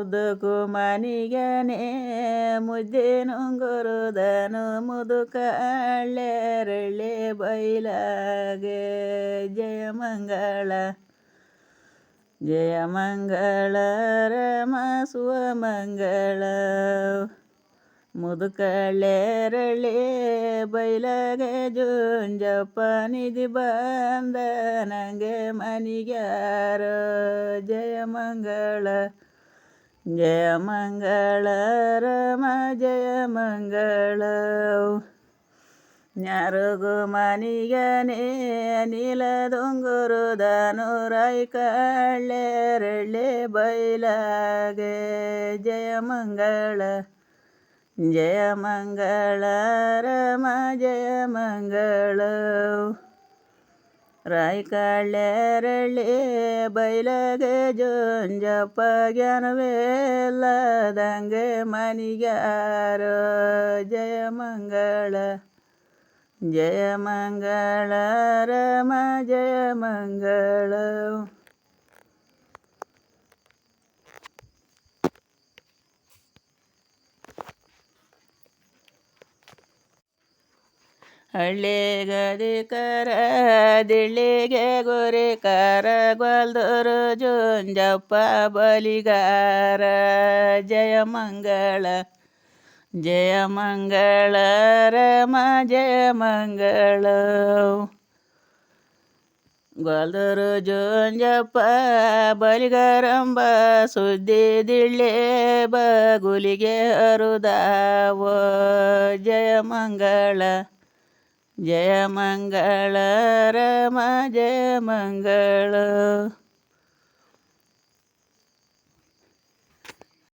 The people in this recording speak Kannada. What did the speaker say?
ಮುದುಕು ಮನಿಗನೆ ಮುದ್ದೆ ನುಂಗುರುದನು ಮುದುಕ ಅಳ್ಳೆರಳ್ಳೆ ಬೈಲಾಗೆ. ಜಯ ಮಂಗಳ ಜಯ ಮಂಗಳ ರಮ ಸುವ ಮಂಗಳ. ಮುದುಕಳೆರಳೆ ಬೈಲಾಗೆ ಜುಂಜಪ್ಪ ನಿಧಿ ಬಂದ ನಂಗೆ ಮನಿಗ್ಯಾರ. ಜಯ ಮಂಗಳ. ജയമംഗള രമ ജയമംഗള ഞറുകു മനികനെ നിലതുങ്കുരു ധനുരായി കള്ളേരളെ ബൈലാകെ ജയമംഗള ജയമംഗള രമ ജയമംഗള ಮಂಗಳ ಜಯ ಮಂಗಳ ರಮ ಜಯ ಮಂಗಳ ರಾಯ್ ಕಳ್ಳೆರಳ್ಳೆ ಬೈಲಾಗೆ ಜೊಂಜಪ್ಪ ಜ್ಞಾನವೇಲ್ಲದಂಗೆ ಮನಿಗ್ಯಾರ ಜಯ ಮಂಗಳ ಜಯ ಮಂಗಳ ರಮ ಜಯ ಮಂಗಳ ಹಳ್ಳಿಗದಿ ಕರ ದಿಳ್ಳಿಗೆ ಗುರಿ ಕರ ಗೊಲ್ದೂರು ಜುಂಜಪ್ಪ ಬಲಿಗಾರ. ಜಯ ಮಂಗಳ ಜಯ ಮಂಗಳ, ರಮ ಜಯ ಮಂಗಳ. ಗ್ವಾಲ್ದೂರು ಜುಂಜಪ್ಪ ಬಲಿಗಾರಂಬ ಸುದ್ದಿ ದಿಳ್ಳೆ ಬಗುಲಿಗೆ ಅರುದಾವ. ಜಯ ಮಂಗಳ. ಜಯ ಮಂಗಳ ರಮ ಜಯ ಮಂಗಳ